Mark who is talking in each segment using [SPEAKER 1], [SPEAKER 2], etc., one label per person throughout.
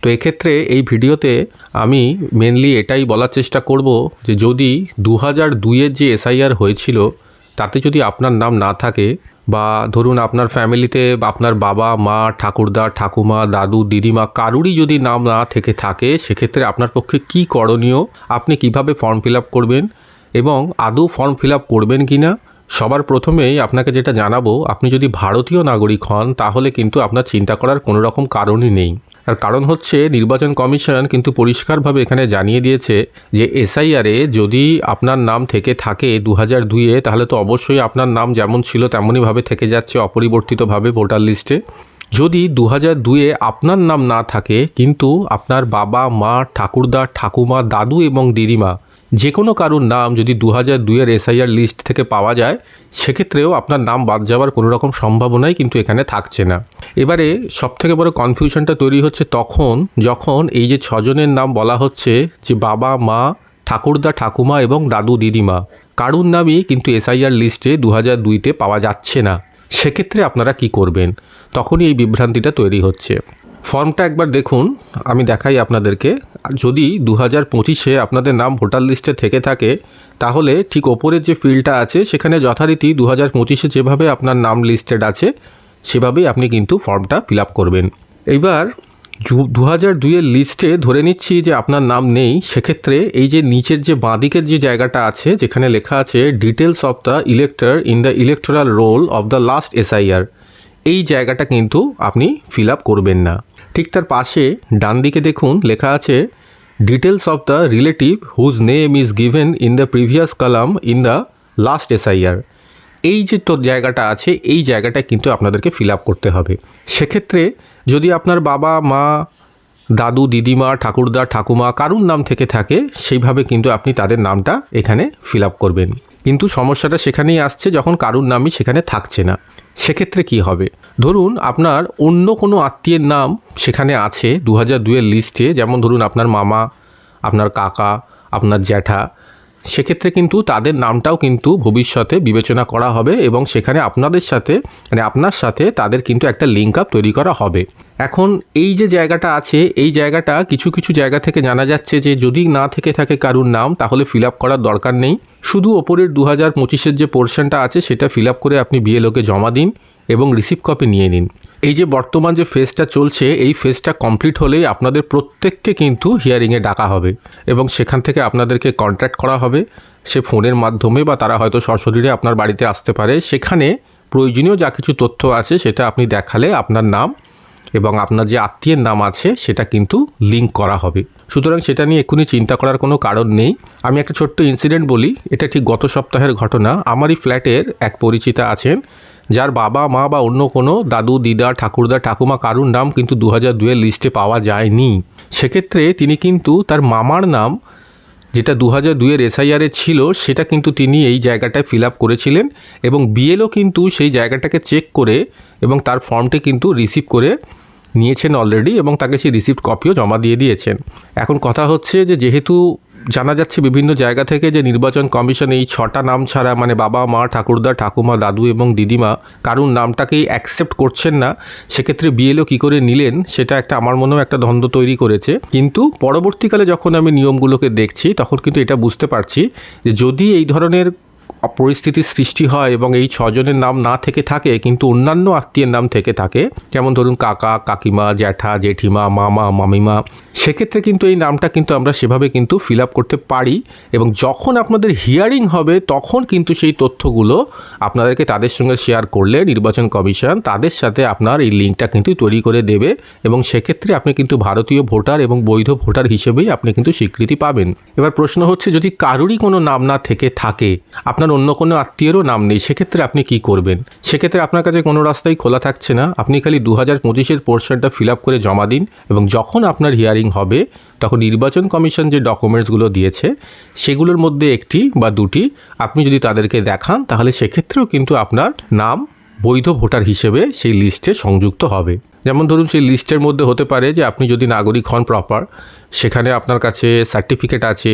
[SPEAKER 1] তো এক্ষেত্রে এই ভিডিওতে আমি মেনলি এটাই বলার চেষ্টা করব যে যদি দু হাজার দুইয়ের যে এসআইআর হয়েছিল, তাতে যদি আপনার নাম না থাকে বা ধরুন আপনার ফ্যামিলিতে আপনার বাবা, মা, ঠাকুরদা, ঠাকুমা, দাদু, দিদিমা কারুরই যদি নাম না থেকে থাকে, সেক্ষেত্রে আপনার পক্ষে কি করণীয়? আপনি কীভাবে ফর্ম ফিল আপ করবেন? এবং আদৌ ফর্ম ফিল আপ করবেন কি না সবার প্রথমেই আপনাকে যেটা জানাব, আপনি যদি ভারতীয় নাগরিক হন, তাহলে কিন্তু আপনার চিন্তা করার কোনো রকম কারণই নেই। আর কারণ হচ্ছে নির্বাচন কমিশন কিন্তু পরিষ্কারভাবে এখানে জানিয়ে দিয়েছে যে এসআইআরে যদি আপনার নাম থেকে থাকে দু হাজার দুইয়ে তাহলে তো অবশ্যই আপনার নাম যেমন ছিল তেমনইভাবে থেকে যাচ্ছে অপরিবর্তিতভাবে ভোটার লিস্টে। যদি দু হাজার দুয়ে আপনার নাম না থাকে, কিন্তু আপনার বাবা, মা, ঠাকুরদা, ঠাকুমা, দাদু এবং দিদিমা যে কোনো কারুর নাম যদি দু হাজার দুইয়ের এসআইআর লিস্ট থেকে পাওয়া যায়, সেক্ষেত্রেও আপনার নাম বাদ যাওয়ার কোনো রকম সম্ভাবনাই কিন্তু এখানে থাকছে না। এবারে সবথেকে বড় কনফিউশনটা তৈরি হচ্ছে তখন, যখন এই যে ছজনের নাম বলা হচ্ছে যে বাবা, মা, ঠাকুরদা, ঠাকুমা এবং দাদু, দিদিমা, কারুর নামই কিন্তু এসআইআর লিস্টে দু হাজার দুইতে পাওয়া যাচ্ছে না। সেক্ষেত্রে আপনারা কি করবেন? তখনই এই বিভ্রান্তিটা তৈরি হচ্ছে। ফর্মটা একবার দেখুন, আমি দেখাই আপনাদেরকে। যদি দু হাজার পঁচিশে আপনাদের নাম ভোটার লিস্টে থেকে থাকে, তাহলে ঠিক ওপরের যে ফিল্ডটা আছে, সেখানে যথারীতি দু হাজার পঁচিশে যেভাবে আপনার নাম লিস্টেড আছে, সেভাবেই আপনি কিন্তু ফর্মটা ফিল করবেন। এইবার দু হাজার দুইয়ের লিস্টে ধরে নিচ্ছি যে আপনার নাম নেই, সেক্ষেত্রে এই যে নিচের যে বাঁদিকের যে জায়গাটা আছে, যেখানে লেখা আছে details of the elector in the electoral roll of the last SIR এই জায়গাটা কিন্তু আপনি ফিল করবেন না। ঠিক তার পাশে ডান দিকে দেখুন লেখা আছে details of the relative whose name is given in the previous column in the last SIR এই যে তোর জায়গাটা আছে, এই জায়গাটা কিন্তু আপনাদেরকে ফিল আপ করতে হবে। সেক্ষেত্রে যদি আপনার বাবা, মা, দাদু, দিদিমা, ঠাকুরদা, ঠাকুমা কারুর নাম থেকে থাকে, সেইভাবে কিন্তু আপনি তাদের নামটা এখানে ফিল আপ করবেন। কিন্তু সমস্যাটা সেখানেই আসছে যখন কারুর নামই সেখানে থাকছে না। সেক্ষেত্রে কি হবে? ধরুন আপনার অন্য কোনো আত্মীয়ের নাম সেখানে আছে দু হাজার দুয়ের লিস্টে যেমন ধরুন আপনার মামা, আপনার কাকা, আপনার জ্যাঠা সেক্ষেত্রে কিন্তু তাদের নামটাও কিন্তু ভবিষ্যতে বিবেচনা করা হবে এবং সেখানে আপনাদের সাথে মানে আপনার সাথে তাদের কিন্তু একটা লিঙ্ক আপ তৈরি করা হবে। এখন এই যে জায়গাটা আছে, এই জায়গাটা কিছু কিছু জায়গা থেকে জানা যাচ্ছে যে যদি না থেকে থাকে কারুর নাম, তাহলে ফিল আপ করার দরকার নেই। শুধু ওপরের দু হাজার পঁচিশের যে পোর্শনটা আছে, সেটা ফিল আপ করে আপনি বিএলওকে জমা দিন। এবং রিসিভ কপি নিয়ে নিন। এই যে বর্তমান যে ফেজটা চলছে, এই ফেজটা কমপ্লিট হলেই আপনাদের প্রত্যেককে কিন্তু হিয়ারিংয়ে ডাকা হবে এবং সেখান থেকে আপনাদেরকে কন্ট্যাক্ট করা হবে। সে ফোনের মাধ্যমে বা তারা হয়তো সশরীরে আপনার বাড়িতে আসতে পারে। সেখানে প্রয়োজনীয় যা কিছু তথ্য আছে সেটা আপনি দেখালে আপনার নাম এবং আপনার যে আত্মীয়ের নাম আছে সেটা কিন্তু লিঙ্ক করা হবে। সুতরাং সেটা নিয়ে এক্ষুনি চিন্তা করার কোনো কারণ নেই। আমি একটা ছোট্ট ইনসিডেন্ট বলি। এটা ঠিক গত সপ্তাহের ঘটনা। আমারই ফ্ল্যাটের এক পরিচিতা আছেন। যার বাবা, মা বা অন্য কোনো দাদু, দিদা, ঠাকুরদা, ঠাকুমা কারুর নাম কিন্তু দু হাজার দুয়ের লিস্টে পাওয়া যায়নি। সেক্ষেত্রে তিনি কিন্তু তার মামার নাম, যেটা দু হাজার দুইয়ের এসআইআরে ছিল, সেটা কিন্তু তিনি এই জায়গাটায় ফিল আপ করেছিলেন এবং বিএলও কিন্তু সেই জায়গাটাকে চেক করে এবং তার ফর্মটি কিন্তু রিসিভ করে নিয়েছেন অলরেডি এবং তাকে সেই রিসিপ্ট কপিও জমা দিয়ে দিয়েছেন। এখন কথা হচ্ছে যে, যেহেতু জানা যাচ্ছে বিভিন্ন জায়গা থেকে যে নির্বাচন কমিশন এই ছটা নাম ছাড়া মানে বাবা মা, ঠাকুরদা, ঠাকুমা, দাদু এবং দিদিমা, কারুর নামটাকেই অ্যাকসেপ্ট করছেন না, সেক্ষেত্রে বিএলও কী করে নিলেন, সেটা একটা আমার মনেও একটা দ্বন্দ্ব তৈরি করেছে। কিন্তু পরবর্তীকালে যখন আমি নিয়মগুলোকে দেখছি, তখন কিন্তু এটা বুঝতে পারছি যে যদি এই ধরনের পরিস্থিতির সৃষ্টি হয় এবং এই ছজনের নাম না থেকে থাকে, কিন্তু অন্যান্য আত্মীয়ের নাম থেকে থাকে। যেমন ধরুন কাকা, কাকিমা, জ্যাঠা, জেঠিমা, মামা, মামিমা। সেক্ষেত্রে কিন্তু এই নামটা কিন্তু আমরা সেভাবে কিন্তু ফিল আপ করতে পারি এবং যখন আপনাদের হিয়ারিং হবে, তখন কিন্তু সেই তথ্যগুলো আপনাদেরকে তাদের সঙ্গে শেয়ার করলে নির্বাচন কমিশন তাদের সাথে আপনার এই লিঙ্কটা কিন্তু তৈরি করে দেবে এবং সেক্ষেত্রে আপনি কিন্তু ভারতীয় ভোটার এবং বৈধ ভোটার হিসেবেই আপনি কিন্তু স্বীকৃতি পাবেন। এবার প্রশ্ন হচ্ছে, যদি কারুরই কোনো নাম না থেকে থাকে, আপনার অন্য কোনো আত্মীয়েরও নাম নেই, সেক্ষেত্রে আপনি কি করবেন? সেক্ষেত্রে আপনার কাছে কোনো রাস্তাই খোলা থাকছে না। আপনি খালি দু হাজার পঁচিশের পোর্শনটা ফিল আপ করে জমা দিন এবং যখন আপনার হিয়ারিং হবে, তখন নির্বাচন কমিশন যে ডকুমেন্টসগুলো দিয়েছে, সেগুলোর মধ্যে একটি বা দুটি আপনি যদি তাদেরকে দেখান, তাহলে সেক্ষেত্রেও কিন্তু আপনার নাম বৈধ ভোটার হিসেবে সেই লিস্টে সংযুক্ত হবে। যেমন ধরুন, সেই লিস্টের মধ্যে হতে পারে যে আপনি যদি নাগরিক হন প্রপার সেখানে আপনার কাছে সার্টিফিকেট আছে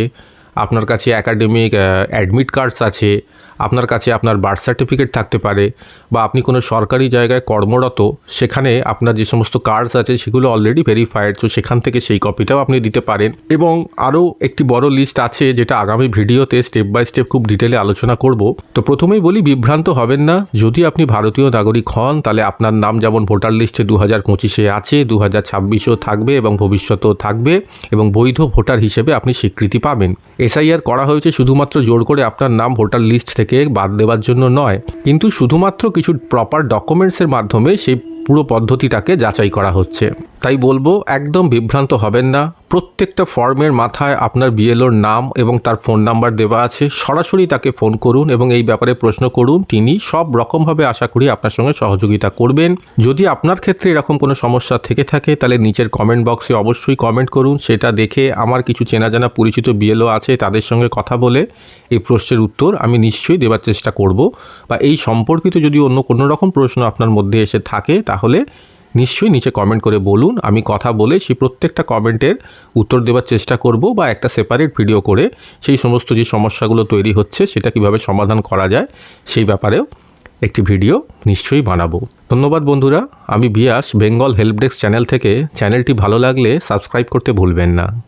[SPEAKER 1] আপনার কাছে অ্যাকাডেমিক অ্যাডমিট কার্ডস আছে আপনার কাছে আপনার বার্থ সার্টিফিকেট থাকতে পারে বা আপনি কোনো সরকারি জায়গায় কর্মরত, সেখানে আপনার যে সমস্ত কার্ডস আছে সেগুলো অলরেডি ভেরিফাইড তো সেখান থেকে সেই কপিটাও আপনি দিতে পারেন। এবং আরও একটি বড় লিস্ট আছে যেটা আগামী ভিডিওতে স্টেপ বাই স্টেপ খুব ডিটেলে আলোচনা করব। তো প্রথমেই বলি, বিভ্রান্ত হবেন না। যদি আপনি ভারতীয় নাগরিক হন, তাহলে আপনার নাম যেমন ভোটার লিস্টে দু হাজার পঁচিশে আছে দু হাজার ছাব্বিশেও থাকবে এবং ভবিষ্যতেও থাকবে এবং বৈধ ভোটার হিসেবে আপনি স্বীকৃতি পাবেন। এসআইআর করা হয়েছে শুধুমাত্র জোর করে আপনার নাম, ভোটার লিস্ট থেকে বাদ দেওয়ার জন্য নয়, কিন্তু শুধুমাত্র কিছু প্রপার ডকুমেন্টসের মাধ্যমে সেই পুরো পদ্ধতিটাকে যাচাই করা হচ্ছে। তাই বলব, একদম বিভ্রান্ত হবেন না। প্রত্যেকটা ফর্মের মাথায় আপনার বিএলওর নাম এবং তার ফোন নাম্বার দেওয়া আছে। সরাসরি তাকে ফোন করুন এবং এই ব্যাপারে প্রশ্ন করুন। তিনি সব রকমভাবে আশা করি আপনার সঙ্গে সহযোগিতা করবেন। যদি আপনার ক্ষেত্রে এরকম কোনো সমস্যা থেকে থাকে, তাহলে নিচের কমেন্ট বক্সে অবশ্যই কমেন্ট করুন। সেটা দেখে আমার কিছু চেনা জানা পরিচিত বিএলও আছে, তাদের সঙ্গে কথা বলে এই প্রশ্নের উত্তর আমি নিশ্চয়ই দেওয়ার চেষ্টা করব। বা এই সম্পর্কিত যদি অন্য কোনো রকম প্রশ্ন আপনার মধ্যে এসে থাকে, তাহলে নিশ্চয়ই নিচে কমেন্ট করে বলুন। আমি কথা বলে সেই প্রত্যেকটা কমেন্টের উত্তর দেওয়ার চেষ্টা করব বা একটা সেপারেট ভিডিও করে সেই সমস্ত যে সমস্যাগুলো তৈরি হচ্ছে, সেটা কীভাবে সমাধান করা যায়, সেই ব্যাপারেও একটি ভিডিও নিশ্চয়ই বানাবো। ধন্যবাদ বন্ধুরা। আমি বিয়াস বেঙ্গল হেল্প ডেস্ক চ্যানেল থেকে চ্যানেলটি ভালো লাগলে সাবস্ক্রাইব করতে ভুলবেন না।